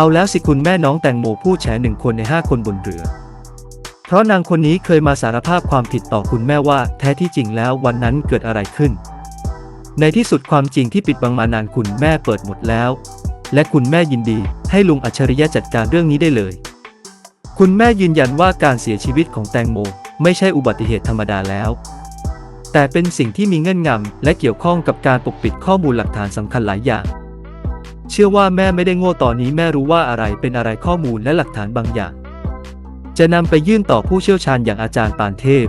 เอาแล้วสิคุณแม่น้องแตงโมผู้แฉหนึ่งคนในห้าคนบนเรือ เพราะนางคนนี้เคยมาสารภาพความผิดต่อคุณแม่ว่าแท้ที่จริงแล้ววันนั้นเกิดอะไรขึ้น ในที่สุดความจริงที่ปิดบังมานานคุณแม่เปิดหมดแล้ว และคุณแม่ยินดี ให้ลุงอัจฉริยะจัดการเรื่องนี้ได้เลย คุณแม่ยืนยันว่าการเสียชีวิตของแตงโม ไม่ใช่อุบัติเหตุธรรมดาแล้ว แต่เป็นสิ่งที่มีเงื่อนงำและเกี่ยวข้องกับการปกปิดข้อมูลหลักฐานสำคัญหลายอย่าง เชื่อว่าแม่ไม่ได้โง่ตอนนี้แม่รู้ว่าอะไรเป็นอะไรข้อมูลและหลักฐานบางอย่าง จะนำไปยื่นต่อผู้เชี่ยวชาญอย่างอาจารย์ปานเทพ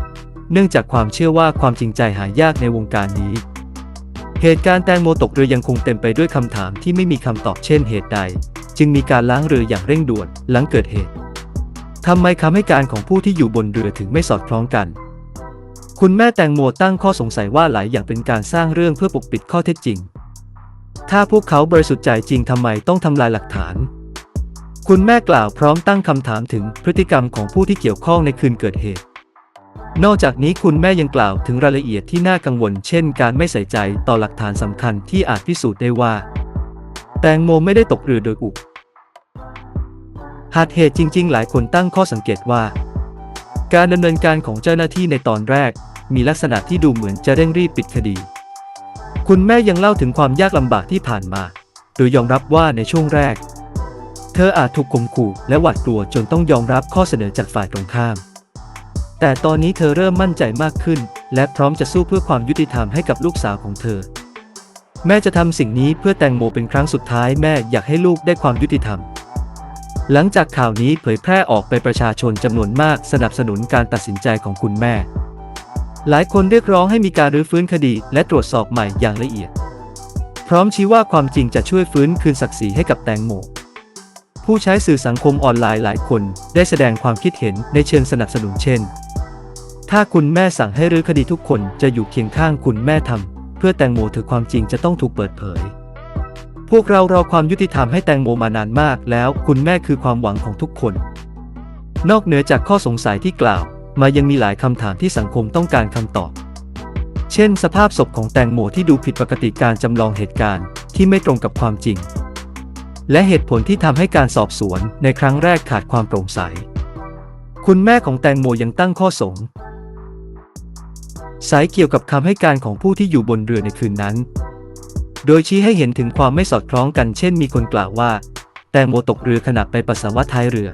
เนื่องจากความเชื่อว่าความจริงใจหายากในวงการนี้ เหตุการณ์แตงโมตกเรือยังคงเต็มไปด้วยคำถามที่ไม่มีคำตอบเช่นเหตุใด จึงมีการล้างเรืออย่างเร่งด่วนหลังเกิดเหตุทำไมคำให้การของผู้ที่อยู่บนเรือถึงไม่สอดคล้องกัน คุณแม่แตงโมตั้งข้อสงสัยว่าหลายอย่างเป็นการสร้างเรื่องเพื่อปกปิดข้อเท็จจริง ถ้าพวกเขาบริสุทธิ์ใจจริงทำไมต้องทำลายหลักฐาน คุณแม่กล่าวพร้อมตั้งคำถามถึงพฤติกรรมของผู้ที่เกี่ยวข้องในคืนเกิดเหตุ นอกจากนี้คุณแม่ยังกล่าวถึงรายละเอียดที่น่ากังวล เช่น การไม่ใส่ใจต่อหลักฐานสำคัญที่อาจพิสูจน์ได้ว่า แตงโมไม่ได้ตกเรือโดยอุบหากเหตุจริง ๆ หลายคนตั้งข้อสังเกตว่า การดำเนินการของเจ้าหน้าที่ในตอนแรก มีลักษณะที่ดูเหมือนจะเร่งรีบปิดคดี คุณแม่ยังเล่าถึงความยากลำบากที่ผ่านมา โดยยอมรับว่าในช่วงแรก เธออาจถูกข่มขู่และหวาดกลัวจนต้องยอมรับข้อเสนอจากฝ่ายตรงข้าม แต่ตอนนี้เธอเริ่มมั่นใจมากขึ้น และพร้อมจะสู้เพื่อความยุติธรรมให้กับลูกสาวของเธอ แม่จะทำสิ่งนี้เพื่อแตงโมเป็นครั้งสุดท้ายแม่อยากให้ลูกได้ความยุติธรรม หลังจากข่าวนี้เผยแพร่ออกไปประชาชนจำนวนมากสนับสนุนการตัดสินใจของคุณแม่ หลายคนเรียกร้องให้มีการรื้อฟื้นคดี และตรวจสอบใหม่อย่างละเอียด พร้อมชี้ว่าความจริงจะช่วยฟื้นคืนศักดิ์ศรีให้กับแตงโมผู้ใช้สื่อสังคมออนไลน์หลายคนได้แสดงความคิดเห็นในเชิงสนับสนุนเช่น ถ้าคุณแม่สั่งให้รื้อคดีทุกคนจะอยู่เคียงข้างคุณแม่ทำเพื่อแตงโมเถอความจริงจะต้องถูกเปิดเผย พวกเรารอความยุติธรรมให้แตงโมมานานมากแล้วคุณแม่คือความหวังของทุกคน นอกเหนือจากข้อสงสัยที่กล่าว มายังมีหลายคำถามที่สังคมต้องการคำตอบ เช่น สภาพศพของแตงโมที่ดูผิดปกติการจำลองเหตุการณ์ที่ไม่ตรงกับความจริง และเหตุผลที่ทำให้การสอบสวนในครั้งแรกขาดความโปร่งใส คุณแม่ของแตงโมยังตั้งข้อสงสัยเกี่ยวกับคำให้การของผู้ที่อยู่บนเรือในคืนนั้น โดยชี้ให้เห็นถึงความไม่สอดคล้องกัน เช่นมีคนกล่าวว่า แตงโมตกเรือขณะไปปัสสาวะท้ายเรือ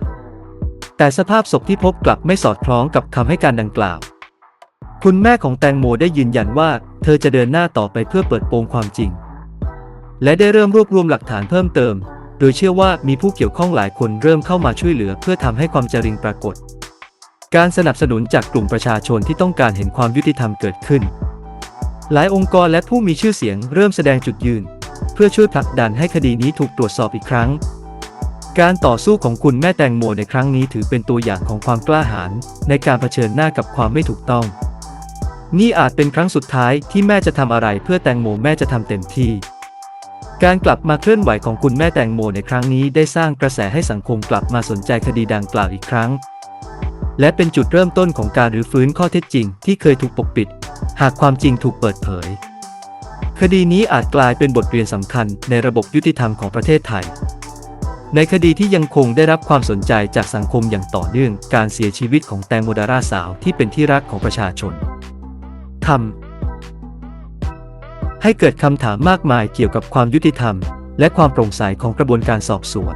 แต่สภาพศพที่พบกลับไม่สอดคล้องกับคำให้การดังกล่าว คุณแม่ของแตงโมได้ยืนยันว่า เธอจะเดินหน้าต่อไปเพื่อเปิดโปงความจริง และได้เริ่มรวบรวมหลักฐานเพิ่มเติม โดยเชื่อว่ามีผู้เกี่ยวข้องหลายคนเริ่มเข้ามาช่วยเหลือเพื่อทำให้ความจริงปรากฏ การสนับสนุนจากกลุ่มประชาชนที่ต้องการเห็นความยุติธรรมเกิดขึ้น หลายองค์กรและผู้มีชื่อเสียงเริ่มแสดงจุดยืน เพื่อช่วยผลักดันให้คดีนี้ถูกตรวจสอบอีกครั้ง การต่อสู้ของคุณแม่แตงโมในครั้งนี้ถือเป็นตัวอย่างของความกล้าหาญในการเผชิญหน้ากับความไม่ถูกต้อง นี่อาจเป็นครั้งสุดท้ายที่แม่จะทำอะไรเพื่อแตงโมแม่จะทำเต็มที่ การกลับมาเคลื่อนไหวของคุณแม่แตงโมในครั้งนี้ได้สร้างกระแสให้สังคมกลับมาสนใจคดีดังกล่าวอีกครั้ง และเป็นจุดเริ่มต้นของการรื้อฟื้นข้อเท็จจริงที่เคยถูกปกปิด หากความจริงถูกเปิดเผย คดีนี้อาจกลายเป็นบทเรียนสำคัญในระบบยุติธรรมของประเทศไทย ในคดีที่ยังคงได้รับความสนใจจากสังคมอย่างต่อเนื่อง การเสียชีวิตของแตงโมดาราสาวที่เป็นที่รักของประชาชนทำให้เกิดคำถามมากมายเกี่ยวกับความยุติธรรม และความโปร่งใสของกระบวนการสอบสวน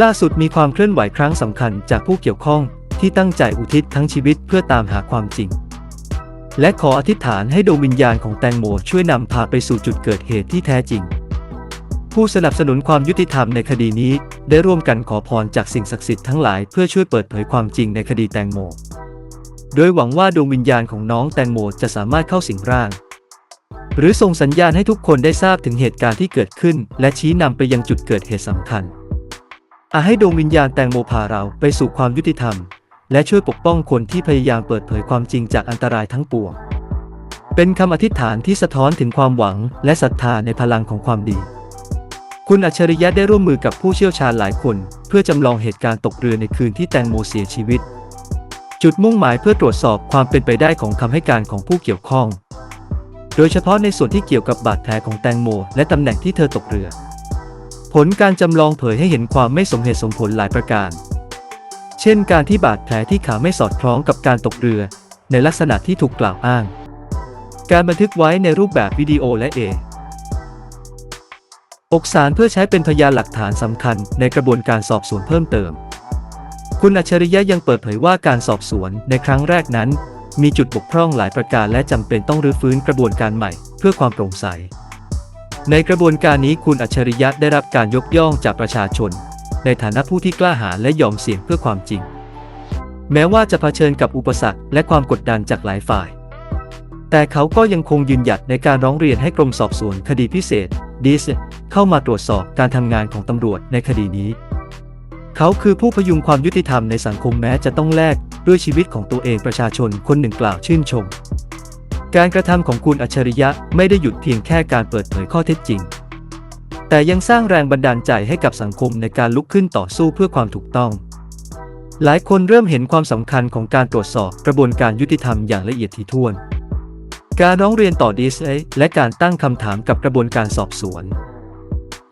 ล่าสุดมีความเคลื่อนไหวครั้งสำคัญจากผู้เกี่ยวข้องที่ตั้งใจอุทิศทั้งชีวิตเพื่อตามหาความจริง และขออธิษฐานให้ดวงวิญญาณของแตงโมช่วยนำพาไปสู่จุดเกิดเหตุที่แท้จริง ผู้สนับสนุนความยุติธรรมในคดีนี้ ได้ร่วมกันขอพรจากสิ่งศักดิ์สิทธิ์ทั้งหลายเพื่อช่วยเปิดเผยความจริงในคดีแตงโม โดยหวังว่าดวงวิญญาณของน้องแตงโมจะสามารถเข้าสิงร่าง หรือส่งสัญญาณให้ทุกคนได้ทราบถึงเหตุการณ์ที่เกิดขึ้น และชี้นำไปยังจุดเกิดเหตุสำคัญอาจให้ดวงวิญญาณแตงโมพาเราไปสู่ความยุติธรรม และช่วยปกป้องคนที่พยายามเปิดเผยความจริงจากอันตรายทั้งปวง เป็นคำอธิษฐานที่สะท้อนถึงความหวังและศรัทธาในพลังของความดี คุณอัจฉริยะได้ร่วมมือกับผู้เชี่ยวชาญหลายคน เพื่อจำลองเหตุการณ์ตกเรือในคืนที่แตงโมเสียชีวิต จุดมุ่งหมายเพื่อตรวจสอบความเป็นไปได้ของคำให้การของผู้เกี่ยวข้อง โดยเฉพาะในส่วนที่เกี่ยวกับบาดแผลของแตงโม และตำแหน่งที่เธอตกเรือผผลการจำลองเผยให้เห็นความไม่สมเหตุสมผลหลายประการ เช่น การที่บาดแผลที่ขาไม่สอดคล้องกับการตกเรือ ในลักษณะที่ถูกกล่าวอ้าง การบันทึกไว้ในรูปแบบวิดีโอและเอ อกสารเพื่อใช้เป็นพยานหลักฐานสำคัญในกระบวนการสอบสวนเพิ่มเติม คุณอัจฉริยะยังเปิดเผยว่าการสอบสวนในครั้งแรกนั้น มีจุดบกพร่องหลายประการและจำเป็นต้องรื้อฟื้นกระบวนการใหม่เพื่อความโปร่งใส ในกระบวนการนี้คุณอัจฉริยะได้รับการยกย่องจากประชาชน ในฐานะผู้ที่กล้าหาญและยอมเสี่ยงเพื่อความจริง แม้ว่าจะเผชิญกับอุปสรรคและความกดดันจากหลายฝ่าย แต่เขาก็ยังคงยืนหยัดในการร้องเรียนให้กรมสอบสวนคดีพิเศษ ดีสเข้ามาตรวจสอบการทำงานของตำรวจในคดีนี้ เขาคือผู้พยุงความยุติธรรมในสังคมแม้จะต้องแลกด้วยชีวิตของตัวเองประชาชนคนหนึ่งกล่าวชื่นชม การกระทำของคุณอัจฉริยะไม่ได้หยุดเพียงแค่การเปิดเผยข้อเท็จจริง แต่ยังสร้างแรงบันดาลใจให้กับสังคมในการลุกขึ้นต่อสู้เพื่อความถูกต้อง หลายคนเริ่มเห็นความสำคัญของการตรวจสอบกระบวนการยุติธรรมอย่างละเอียดถี่ถ้วน การร้องเรียนต่อดีเอและการตั้งคำถามกับกระบวนการสอบสวน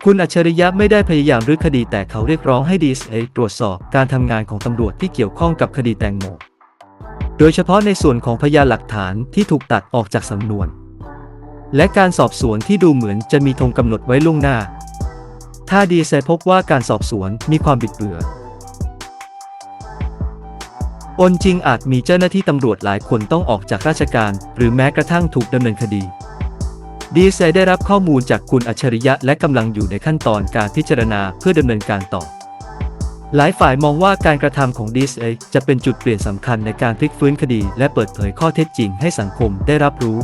คุณอัจฉริยะไม่ได้พยายามรื้อคดีแต่เขาเรียกร้องให้ดีเอตรวจสอบการทำงานของตำรวจที่เกี่ยวข้องกับคดีแตงโมโดยเฉพาะในส่วนของพยานหลักฐานที่ถูกตัดออกจากสำนวน และการสอบสวนที่ดูเหมือนจะมีธงกำหนดไว้ล่วงหน้า ถ้าดีเซพบว่าการสอบสวนมีความบิดเบือน อนจริงอาจมีเจ้าหน้าที่ตำรวจหลายคนต้องออกจากราชการ หรือแม้กระทั่งถูกดำเนินคดีดีเซได้รับข้อมูลจากคุณอัจฉริยะและกำลังอยู่ในขั้นตอนการพิจารณาเพื่อดำเนินการต่อ หลายฝ่ายมองว่าการกระทำของดีเซจะเป็นจุดเปลี่ยนสำคัญในการพลิกฟื้นคดี และเปิดเผยข้อเท็จจริงให้สังคมได้รับรู้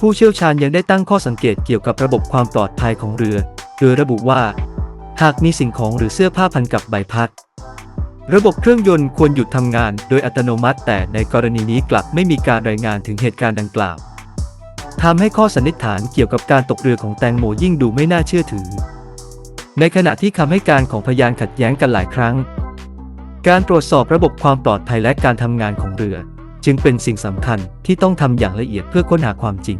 ผู้เชี่ยวชาญยังได้ตั้งข้อสังเกตเกี่ยวกับระบบความปลอดภัยของเรือ โดยระบุว่า หากมีสิ่งของหรือเสื้อผ้าพันกับใบพัด ระบบเครื่องยนต์ควรหยุดทำงานโดยอัตโนมัติ แต่ในกรณีนี้กลับไม่มีการรายงานถึงเหตุการณ์ดังกล่าวทำให้ข้อสันนิษฐานเกี่ยวกับการตกเรือของแตงโมยิ่งดูไม่น่าเชื่อถือ ในขณะที่คำให้การของพยานขัดแย้งกันหลายครั้ง การตรวจสอบระบบความปลอดภัยและการทำงานของเรือ จึงเป็นสิ่งสำคัญที่ต้องทำอย่างละเอียดเพื่อค้นหาความจริง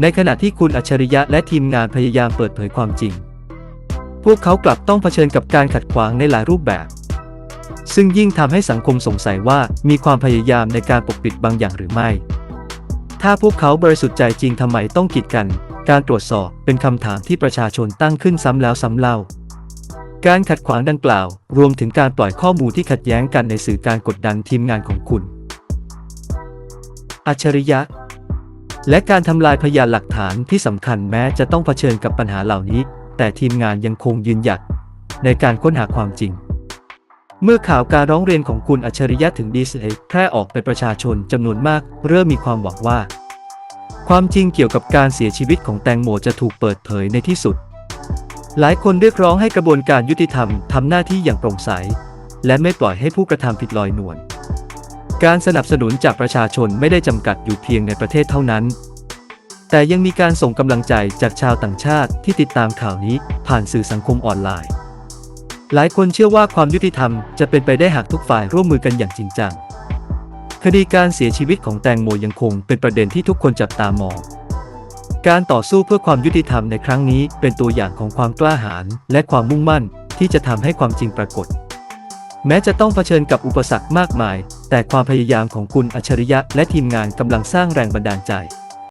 ในขณะที่คุณอัจฉริยะและทีมงานพยายามเปิดเผยความจริง พวกเขากลับต้องเผชิญกับการขัดขวางในหลายรูปแบบ ซึ่งยิ่งทำให้สังคมสงสัยว่ามีความพยายามในการปกปิดบางอย่างหรือไม่ ถ้าพวกเขาบริสุทธิ์ใจจริงทำไมต้องกีดกัน การตรวจสอบเป็นคำถามที่ประชาชนตั้งขึ้นซ้ำแล้วซ้ำเล่า การขัดขวางดังกล่าว รวมถึงการปล่อยข้อมูลที่ขัดแย้งกันในสื่อการกดดันทีมงานของคุณ อัจฉริยะ และการทำลายพยานหลักฐานที่สำคัญแม้จะต้องเผชิญกับปัญหาเหล่านี้ แต่ทีมงานยังคงยืนหยัดในการค้นหาความจริง เมื่อข่าวการร้องเรียนของคุณอัจฉริยะถึงดีเซแพร่ออกไปประชาชนจำนวนมาก เริ่มมีความหวังว่า ความจริงเกี่ยวกับการเสียชีวิตของแตงโมจะถูกเปิดเผยในที่สุด หลายคนเรียกร้องให้กระบวนการยุติธรรมทำหน้าที่อย่างโปร่งใส และไม่ปล่อยให้ผู้กระทำผิดลอยนวลการสนับสนุนจากประชาชนไม่ได้จำกัดอยู่เพียงในประเทศเท่านั้น แต่ยังมีการส่งกำลังใจจากชาวต่างชาติที่ติดตามข่าวนี้ผ่านสื่อสังคมออนไลน์ หลายคนเชื่อว่าความยุติธรรมจะเป็นไปได้หากทุกฝ่ายร่วมมือกันอย่างจริงจัง คดีการเสียชีวิตของแตงโมยังคงเป็นประเด็นที่ทุกคนจับตามอง การต่อสู้เพื่อความยุติธรรมในครั้งนี้เป็นตัวอย่างของความกล้าหาญและความมุ่งมั่นที่จะทำให้ความจริงปรากฏ แม้จะต้องเผชิญกับอุปสรรคมากมาย แต่ความพยายามของคุณอัจฉริยะและทีมงานกำลังสร้างแรงบันดาลใจ